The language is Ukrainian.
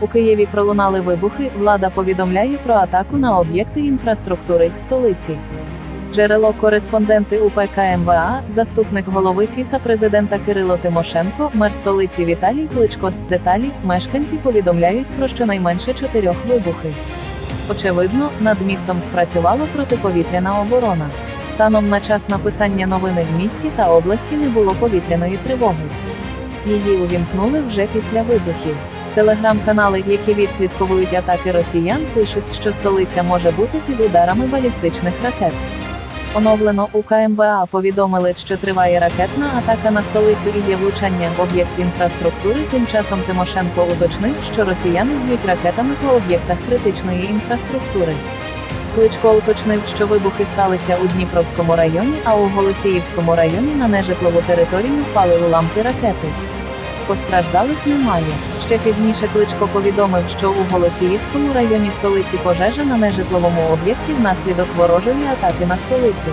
У Києві пролунали вибухи. Влада повідомляє про атаку на об'єкти інфраструктури в столиці. Джерело кореспонденти УПК МВА, заступник голови ФІСа президента Кирило Тимошенко, мер столиці Віталій Кличко. Деталі мешканці повідомляють про щонайменше чотирьох вибухи. Очевидно, над містом спрацювала протиповітряна оборона. Станом на час написання новини в місті та області не було повітряної тривоги. Її увімкнули вже після вибухів. Телеграм-канали, які відслідковують атаки росіян, пишуть, що столиця може бути під ударами балістичних ракет. Оновлено у КМВА повідомили, що триває ракетна атака на столицю і є влучання в об'єкт інфраструктури. Тим часом Тимошенко уточнив, що росіяни б'ють ракетами по об'єктах критичної інфраструктури. Кличко уточнив, що вибухи сталися у Дніпровському районі, а у Голосіївському районі на нежитлову територію впали уламки ракети. Постраждалих немає. Ще пізніше Кличко повідомив, що у Голосіївському районі столиці пожежа на нежитловому об'єкті внаслідок ворожої атаки на столицю.